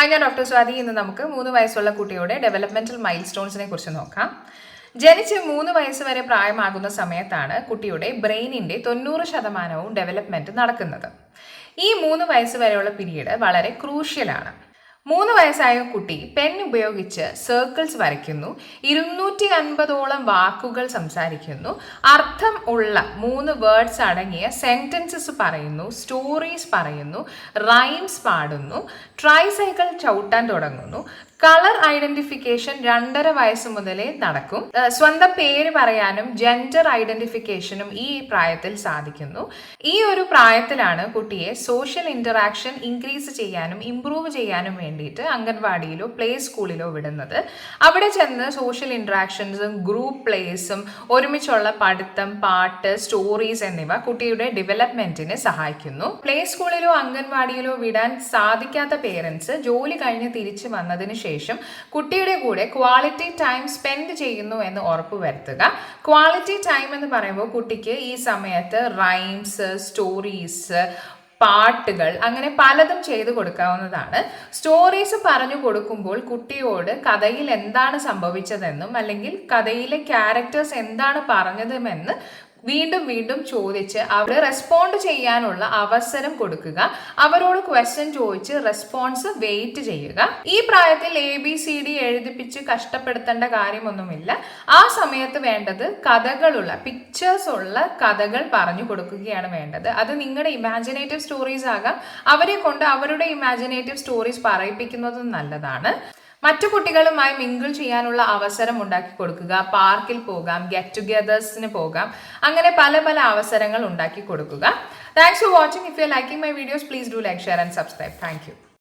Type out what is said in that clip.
Hi ഞാൻ doctor Swathi ഇന്ന് നമുക്ക് മൂന്ന് വയസ്സുള്ള കുട്ടിയുടെ ഡെവലപ്മെന്റൽ മൈൽ സ്റ്റോൺസിനെ കുറിച്ച് നോക്കാം. ജനിച്ച് മൂന്ന് വയസ്സ് വരെ പ്രായമാകുന്ന സമയത്താണ് കുട്ടിയുടെ ബ്രെയിനിന്റെ തൊണ്ണൂറ് ശതമാനവും ഡെവലപ്മെന്റ് നടക്കുന്നത്. ഈ മൂന്ന് വയസ്സ് വരെയുള്ള പീരീഡ് വളരെ ക്രൂഷ്യലാണ് മൂന്ന് വയസ്സായ കുട്ടി പെൻ ഉപയോഗിച്ച് സർക്കിൾസ് വരയ്ക്കുന്നു. ഇരുന്നൂറ്റി അൻപതോളം വാക്കുകൾ സംസാരിക്കുന്നു. അർത്ഥം ഉള്ള മൂന്ന് വേർഡ്സ് അടങ്ങിയ സെന്റൻസസ് പറയുന്നു സ്റ്റോറീസ് പറയുന്നു റൈംസ് പാടുന്നു ട്രൈസൈക്കിൾ ചവിട്ടാൻ തുടങ്ങുന്നു. കളർ ഐഡന്റിഫിക്കേഷൻ രണ്ടര വയസ്സ് മുതലേ നടക്കും. സ്വന്തം പേര് പറയാനും ജെൻഡർ ഐഡന്റിഫിക്കേഷനും ഈ പ്രായത്തിൽ സാധിക്കുന്നു. ഈ ഒരു പ്രായത്തിലാണ് കുട്ടിയെ സോഷ്യൽ ഇന്ററാക്ഷൻ ഇൻക്രീസ് ചെയ്യാനും ഇംപ്രൂവ് ചെയ്യാനും വേണ്ടിയിട്ട് അംഗൻവാടിയിലോ പ്ലേ സ്കൂളിലോ വിടുന്നത്. അവിടെ ചെന്ന് സോഷ്യൽ ഇൻട്രാക്ഷൻസും ഗ്രൂപ്പ് പ്ലേസും ഒരുമിച്ചുള്ള പഠിത്തം പാട്ട് സ്റ്റോറീസ് എന്നിവ കുട്ടിയുടെ ഡെവലപ്മെന്റിനെ സഹായിക്കുന്നു. പ്ലേ സ്കൂളിലോ അംഗൻവാടിയിലോ വിടാൻ സാധിക്കാത്ത പേരൻസ് ജോലി കഴിഞ്ഞ് തിരിച്ചു വന്നതിന് ശേഷം കുട്ടിയുടെ കൂടെ ക്വാളിറ്റി ടൈം സ്പെൻഡ് ചെയ്യുന്നു എന്ന് ഉറപ്പുവരുത്തുക ക്വാളിറ്റി ടൈം എന്ന് പറയുമ്പോൾ കുട്ടിക്ക് ഈ സമയത്ത് റൈംസ് സ്റ്റോറീസ് പാട്ടുകൾ അങ്ങനെ പലതും ചെയ്തു കൊടുക്കാവുന്നതാണ്. സ്റ്റോറീസ് പറഞ്ഞു കൊടുക്കുമ്പോൾ കുട്ടിയോട് കഥയിൽ എന്താണ് സംഭവിച്ചതെന്നും അല്ലെങ്കിൽ കഥയിലെ ക്യാരക്ടേഴ്സ് എന്താണ് പറഞ്ഞതുമെന്ന് വീണ്ടും വീണ്ടും ചോദിച്ച് അവർ റെസ്പോണ്ട് ചെയ്യാനുള്ള അവസരം കൊടുക്കുക. അവരോട് ക്വസ്റ്റ്യൻ ചോദിച്ച് റെസ്പോൺസ് വെയിറ്റ് ചെയ്യുക. ഈ പ്രായത്തിൽ എ ബി സി ഡി എഴുതിപ്പിച്ച് കഷ്ടപ്പെടുത്തേണ്ട കാര്യമൊന്നുമില്ല. ആ സമയത്ത് വേണ്ടത് കഥകളുള്ള പിക്ചേഴ്സ് ഉള്ള കഥകൾ പറഞ്ഞു കൊടുക്കുകയാണ് വേണ്ടത്. അത് നിങ്ങളുടെ ഇമാജിനേറ്റീവ് സ്റ്റോറീസ് ആകാം. അവരെ കൊണ്ട് അവരുടെ ഇമാജിനേറ്റീവ് സ്റ്റോറീസ് പറയിപ്പിക്കുന്നതും നല്ലതാണ്. മറ്റു കുട്ടികളുമായി മിങ്കിൾ ചെയ്യാനുള്ള അവസരം ഉണ്ടാക്കി കൊടുക്കുക. പാർക്കിൽ പോകാം ഗെറ്റ് ടുഗെദേഴ്സിന് പോകാം. അങ്ങനെ പല പല അവസരങ്ങൾ ഉണ്ടാക്കി കൊടുക്കുക. Thanks for watching if you liking my videos please do like share and subscribe thank